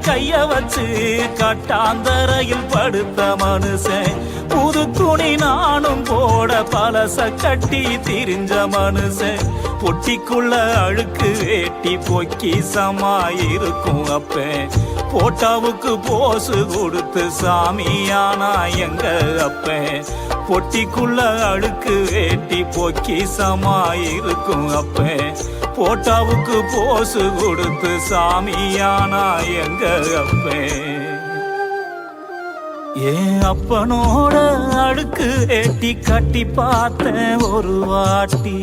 கைய வச்சு கட்டாந்தரையில் படுத்த மனுஷன். புது துணி நானும் போட பலச கட்டி திரிஞ்ச மனுஷன். பொட்டிக்குள்ள அழுக்கு வேட்டி பொக்கி சமாயிருக்கும் அப்பேன். போட்டாவுக்கு போசு கொடுத்து சாமியானா எங்க அப்ப பொட்டிக்குள்ள அழுக்கு வேட்டி பொக்கி சமாயிருக்கும் அப்ப போட்டாவுக்கு போசு கொடுத்து சாமியானா எங்க அப்ப ஏன் அப்பனோட அடுக்கு ஏட்டி கட்டி பார்த்தேன் ஒரு வாட்டி.